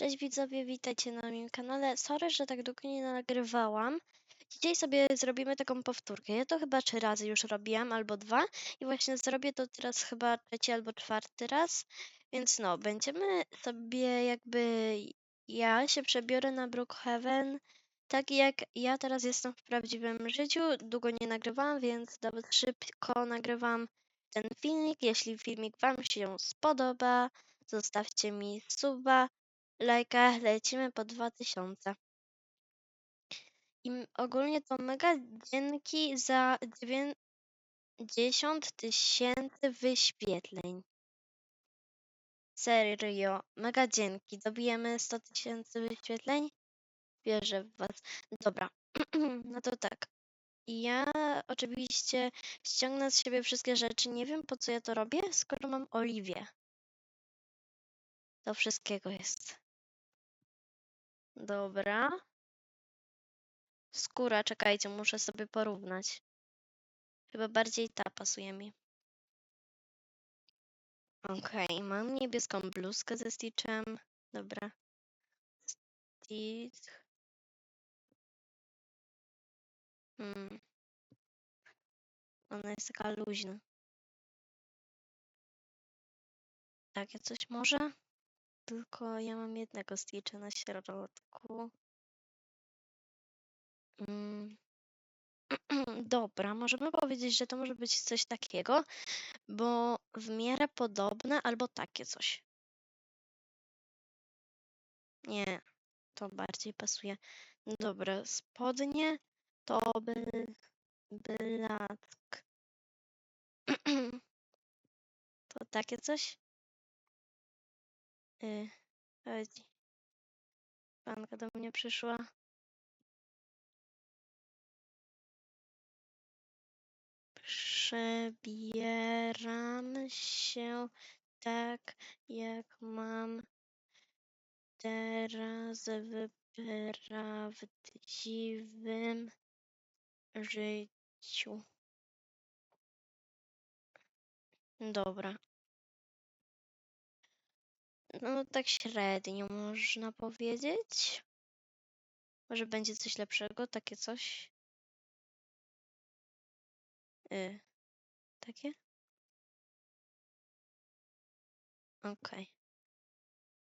Cześć widzowie, witajcie na moim kanale. Sorry, że tak długo nie nagrywałam. Dzisiaj sobie zrobimy taką powtórkę. Ja to chyba trzy razy już robiłam, albo dwa. I właśnie zrobię to teraz chyba trzeci albo czwarty raz. Więc no, będziemy sobie jakby... Ja się przebiorę na Brookhaven. Tak jak ja teraz jestem w prawdziwym życiu. Długo nie nagrywałam, więc nawet szybko nagrywam ten filmik. Jeśli filmik Wam się spodoba, zostawcie mi suba lajka lecimy po 2000. I ogólnie to mega dzięki za 90 tysięcy wyświetleń. Serio, mega dzięki. Dobijemy 100 tysięcy wyświetleń? Wierzę w was. Dobra, no to tak. Ja oczywiście ściągnę z siebie wszystkie rzeczy. Nie wiem po co ja to robię, skoro mam Oliwię. Do wszystkiego jest. Dobra. Skóra, czekajcie, muszę sobie porównać. Chyba bardziej ta pasuje mi. Okej, mam niebieską bluzkę ze Stitchem. Dobra. Stitch. Hmm. Ona jest taka luźna. Takie coś może? Tylko ja mam jednego Stitcha na środku. Mm. Dobra, możemy powiedzieć, że to może być coś takiego, bo w miarę podobne albo takie coś. Nie, to bardziej pasuje. Dobra, spodnie to by black. To takie coś? Y, chodź. Panka do mnie przyszła. Przebieram się tak, jak mam teraz w prawdziwym życiu. Dobra. No tak średnio można powiedzieć. Może będzie coś lepszego, takie coś. Y, takie? Okej.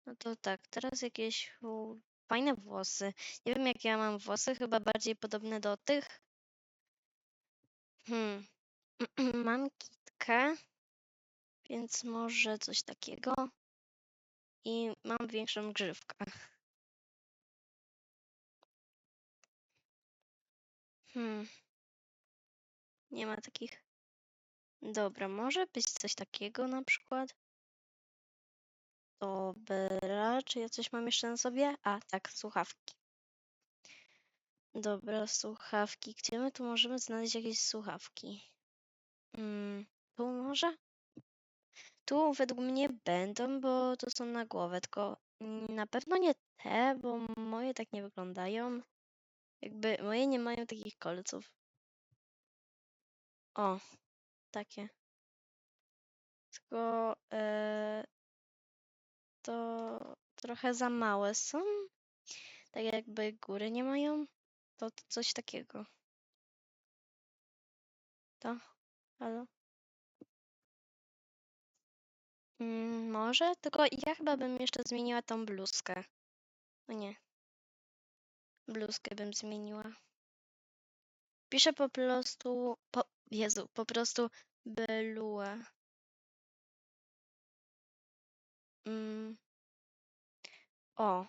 No to tak, teraz jakieś u, fajne włosy. Nie wiem jak ja mam włosy, chyba bardziej podobne do tych. Hmm. Mam kitkę, więc może coś takiego. I mam większą grzywkę. Hmm. Nie ma takich. Dobra, może być coś takiego na przykład. Dobra, czy ja coś mam jeszcze na sobie? A, tak, słuchawki. Dobra, słuchawki. Gdzie my tu możemy znaleźć jakieś słuchawki? Mm, tu może? Tu według mnie będą, bo to są na głowę, tylko na pewno nie te, bo moje tak nie wyglądają. Jakby moje nie mają takich kolców. O, takie. Tylko e, to trochę za małe są. Tak jakby góry nie mają. To, to coś takiego. To? Halo? Mm, może? Tylko ja chyba bym jeszcze zmieniła tą bluzkę. No nie. Bluzkę bym zmieniła. Piszę po prostu. Po, Jezu, po prostu blue. Mm. O.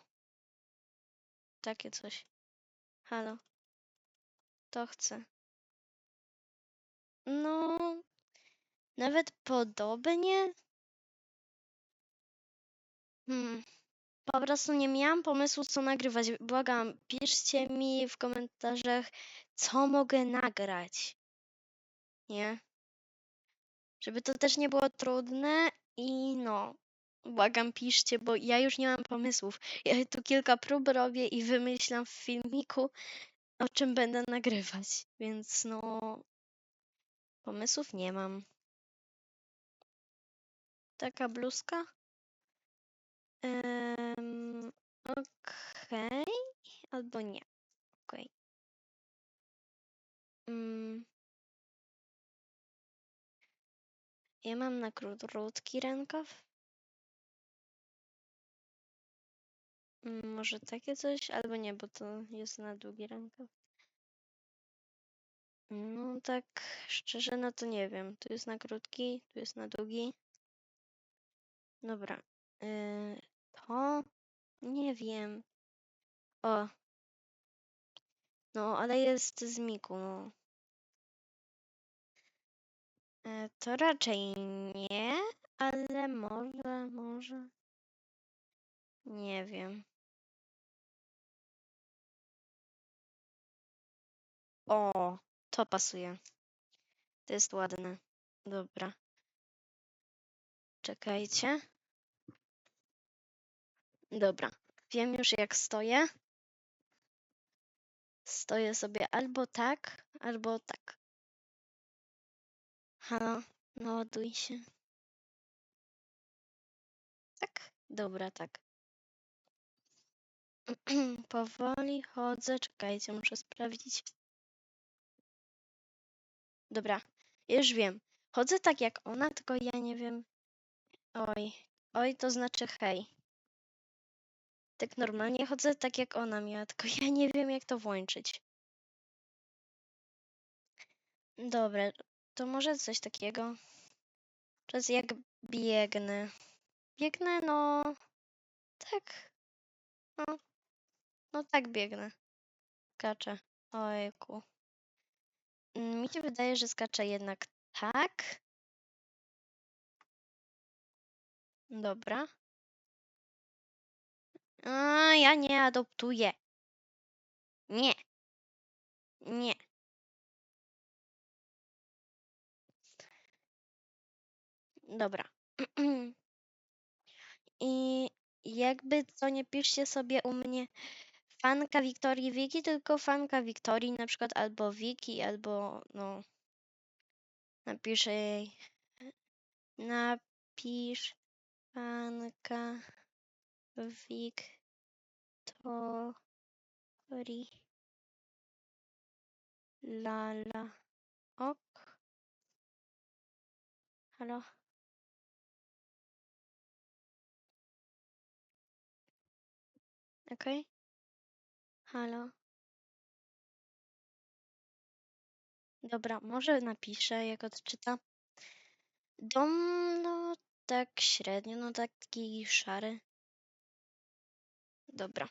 Takie coś. Halo. To chcę. No. Nawet podobnie. Hmm. Po prostu nie miałam pomysłu, co nagrywać. Błagam, piszcie mi w komentarzach, co mogę nagrać. Nie? Żeby to też nie było trudne i no, błagam, piszcie, bo ja już nie mam pomysłów. Ja tu kilka prób robię i wymyślam w filmiku, o czym będę nagrywać. Więc no, pomysłów nie mam. Taka bluzka. Em, albo nie. Okej. Mm. Ja mam na krótki rękaw. Mm, Może takie coś, albo nie, bo to jest na długi rękaw. No tak szczerze, no to nie wiem. Tu jest na krótki, tu jest na długi. Dobra. To nie wiem. O. No, ale jest z Miku, no. E, To raczej nie, ale może, może. Nie wiem. O, to pasuje. To jest ładne. Dobra. Czekajcie. Dobra. Wiem już jak stoję. Stoję sobie albo tak, albo tak. Halo, naładuj się. Tak? Dobra, tak. Powoli chodzę. Czekajcie, muszę sprawdzić. Dobra, już wiem. Chodzę tak jak ona, tylko ja nie wiem. Oj, oj, to znaczy hej. Tak normalnie chodzę tak jak ona miała, tylko ja nie wiem jak to włączyć. Dobra, to może coś takiego. Czas jak biegnę. Biegnę, no. Tak. No. No tak biegnę. Skaczę. Ojku. Mm, Mi się wydaje, że skaczę jednak tak. Dobra. A, ja nie adoptuję. Nie. Nie. Dobra. I jakby co nie piszcie sobie u mnie fanka Wiktorii Wiki, tylko fanka Wiktorii na przykład albo Wiki, albo no napiszę jej napisz fanka Wiktorii lala ok. Halo. Okej halo. Dobra może napiszę jak odczyta. Dom no tak średnio no taki szary. Dobra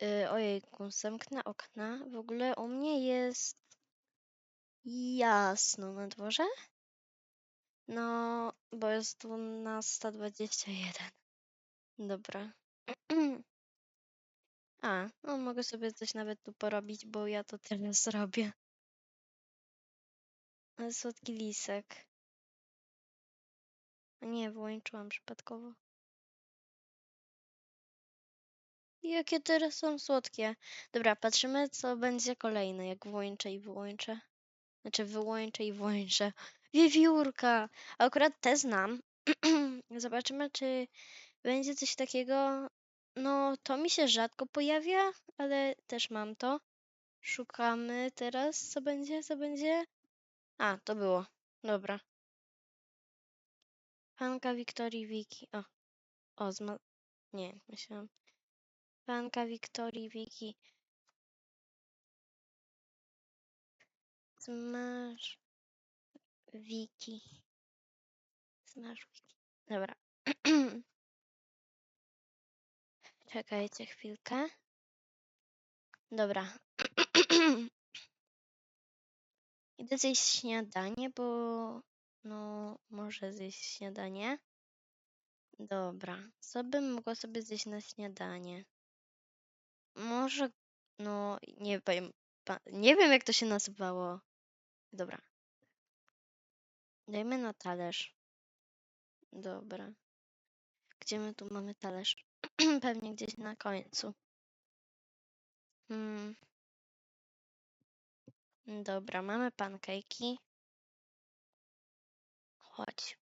Yy, ojejku, zamknę okna. W ogóle u mnie jest jasno na dworze. No, bo jest 12.21. Dobra. A, no mogę sobie coś nawet tu porobić, bo ja to teraz robię. Ale Słodki lisek. Nie, wyłączyłam przypadkowo. Jakie teraz są słodkie. Dobra, patrzymy, co będzie kolejne, jak włączę i wyłączę. Znaczy, wyłączę i włączę. Wiewiórka! Akurat te znam. Zobaczymy, czy będzie coś takiego. No, to mi się rzadko pojawia, ale też mam to. Szukamy teraz, co będzie, co będzie. A, to było. Dobra. Fanka Wiktorii Wiki. O, o, zma... Nie, myślałam. Fanka Wiktorii Wiki. Smash Wiki. Smash Wiki. Dobra. Czekajcie chwilkę. Dobra. Idę zjeść śniadanie, bo no może zjeść śniadanie. Dobra. Co bym mogła sobie zjeść na śniadanie? Może, no nie wiem, pa- nie wiem jak to się nazywało. Dobra. Dajmy na talerz. Dobra. Gdzie my tu mamy talerz? Pewnie gdzieś na końcu. Hmm. Dobra, mamy pankejki. Chodź.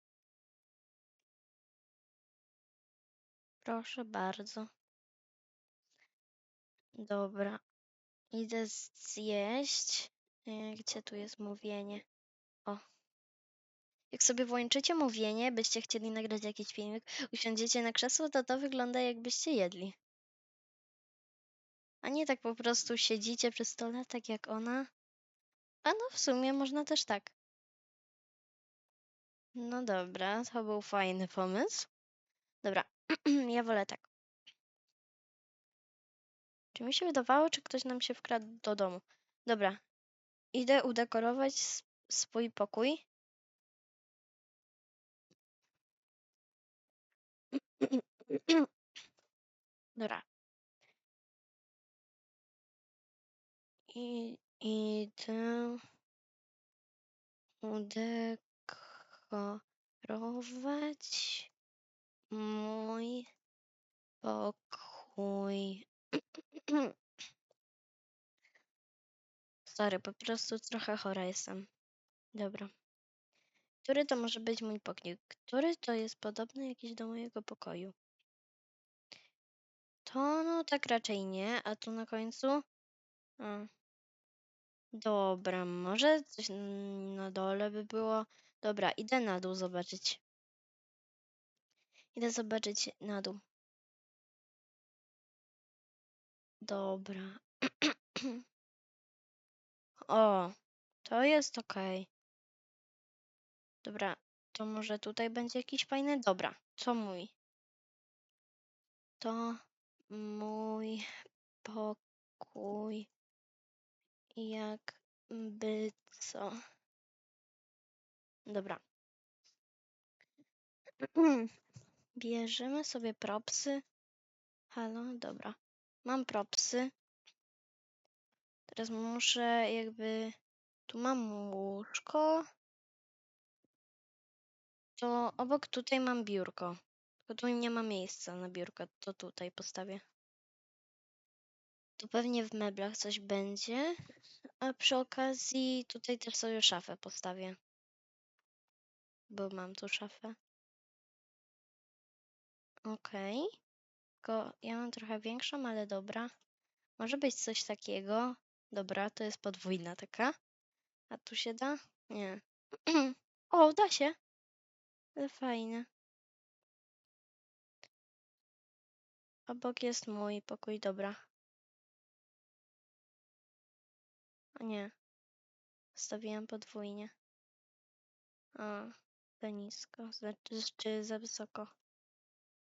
Proszę bardzo. Dobra. Idę zjeść. E, Gdzie tu jest mówienie? O. Jak sobie włączycie mówienie, byście chcieli nagrać jakiś filmik, usiądziecie na krzesło, to to wygląda jakbyście jedli. A nie tak po prostu siedzicie przy stole, tak jak ona. A no w sumie można też tak. No dobra, to był fajny pomysł. Dobra, ja wolę tak. Czy mi się wydawało, czy ktoś nam się wkradł do domu? Dobra, idę udekorować swój pokój. Dobra. I idę udekorować mój pokój. Sorry, po prostu trochę chora jestem. Dobra. Który to może być mój pokój? Który to jest podobny jakiś do mojego pokoju? To no tak raczej nie, a tu na końcu? A. Dobra, może coś na dole by było. Dobra, idę na dół zobaczyć. Idę zobaczyć na dół. Dobra. O, to jest okej. Dobra, to może tutaj będzie jakiś fajny? Dobra, to mój. To mój pokój. Jakby co? Dobra. Bierzemy sobie propsy. Halo, dobra. Mam propsy. Teraz muszę jakby. Tu mam łóżko. To obok tutaj mam biurko. Tylko tu nie ma miejsca na biurko. To tutaj postawię. Tu pewnie w meblach coś będzie. A przy okazji tutaj też sobie szafę postawię. Bo mam tu szafę. Okej. Tylko ja mam trochę większą, ale dobra. Może być coś takiego. Dobra, to jest podwójna taka. A tu się da? Nie. o, da się. Fajnie. Obok jest mój pokój, dobra. O nie. Stawiłem podwójnie. O, za nisko. Znaczy, czy za wysoko.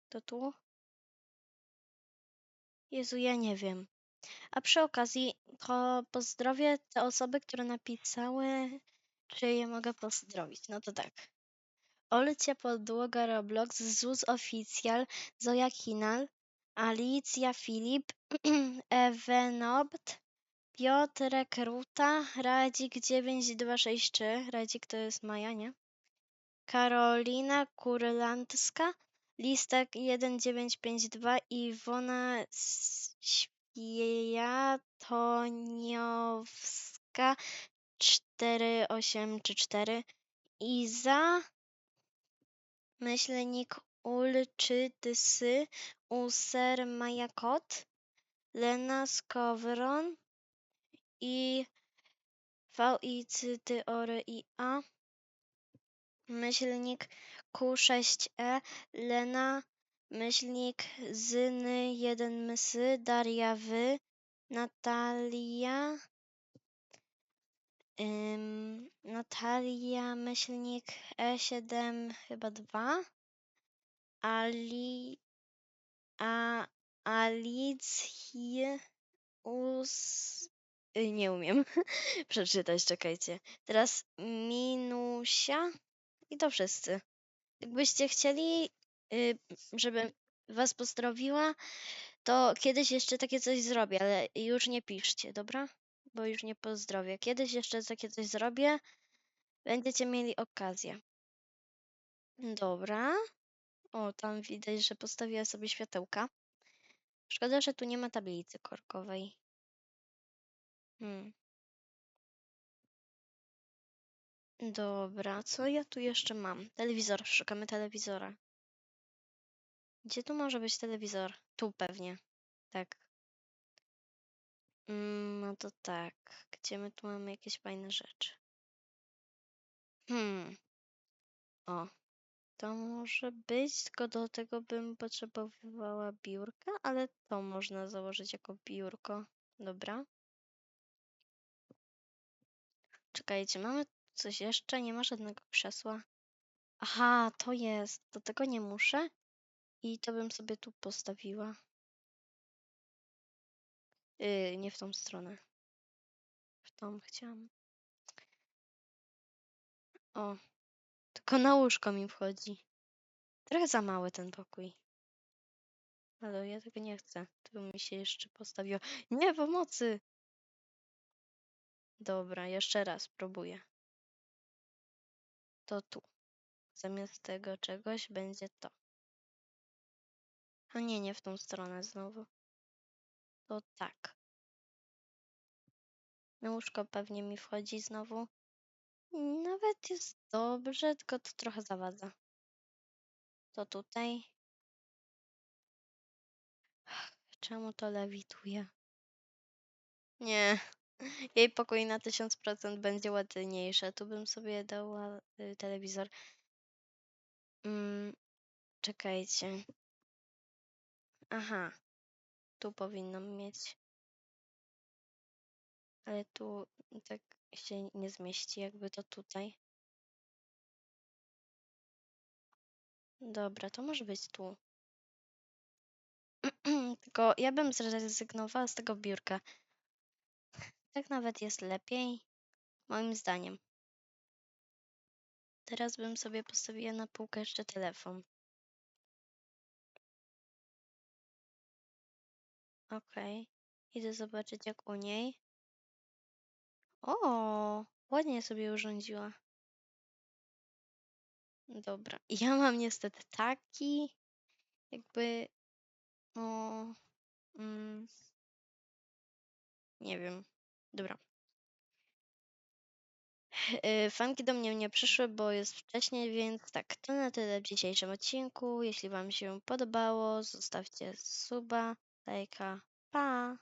To tu? Jezu, ja nie wiem. A przy okazji, to pozdrowię te osoby, które napisały, czy je mogę pozdrowić. No to tak. Olcia Podłoga Roblox, Zuz Oficjal, Zoja Kinal, Alicja Filip, Evenobt, Piotrek Ruta, Radzik 9263, Radzik to jest Maja, nie? Karolina Kurlandska, Listek 1952, Iwona Światoniowska 4834, Iza? Myślnik Ulczytysy, User Majakot, Lena Skowron i VICTORIA, myślnik Q6E, Lena, myślnik Zyny 1 Mysy, Daria Wy, Natalia, ym, Natalia, myślnik E7 chyba 2, Ali, a Alicję us... y, Nie umiem przeczytać, czekajcie. Teraz minusia i to wszyscy. Jakbyście chcieli, y, żebym was pozdrowiła, to kiedyś jeszcze takie coś zrobię, ale już nie piszcie, dobra? Bo już nie pozdrowię. Kiedyś jeszcze takie coś zrobię, będziecie mieli okazję. Dobra. O, tam widać, że postawiła sobie światełka. Szkoda, że tu nie ma tablicy korkowej. Hmm. Dobra, co ja tu jeszcze mam? Telewizor, szukamy telewizora. Gdzie tu może być telewizor? Tu pewnie. Tak. Mm, no to tak. Gdzie my tu mamy jakieś fajne rzeczy? Hmm. O, to może być, tylko do tego bym potrzebowała biurka, ale to można założyć jako biurko. Dobra. Czekajcie, mamy coś jeszcze? Nie ma żadnego krzesła. Aha, to jest. Do tego nie muszę. I to bym sobie tu postawiła. Yy, nie w tą stronę. W tą chciałam. O, tylko na łóżko mi wchodzi. Trochę za mały ten pokój. Ale ja tego nie chcę. By mi się jeszcze postawiło. Nie, pomocy! Dobra, jeszcze raz próbuję. To tu. Zamiast tego czegoś będzie to. A nie, nie w tą stronę znowu. To tak. Na łóżko pewnie mi wchodzi znowu. Nawet jest dobrze, tylko to trochę zawadza. To tutaj. Czemu to lewituje? Nie. Jej pokój na 1000% będzie ładniejszy. Tu bym sobie dała y, telewizor. Mm, czekajcie. Aha. Tu powinnam mieć. Ale tu tak się nie zmieści, jakby to tutaj. Dobra, to może być tu. Tylko ja bym zrezygnowała z tego biurka. Tak nawet jest lepiej, moim zdaniem. Teraz bym sobie postawiła na półkę jeszcze telefon. Okej. Idę zobaczyć jak u niej. O, ładnie sobie urządziła. Dobra. Ja mam niestety taki, jakby, no, mm, nie wiem. Dobra. Y, Fanki do mnie nie przyszły, bo jest wcześniej, więc tak, to na tyle w dzisiejszym odcinku. Jeśli Wam się podobało, zostawcie suba, lajka, pa!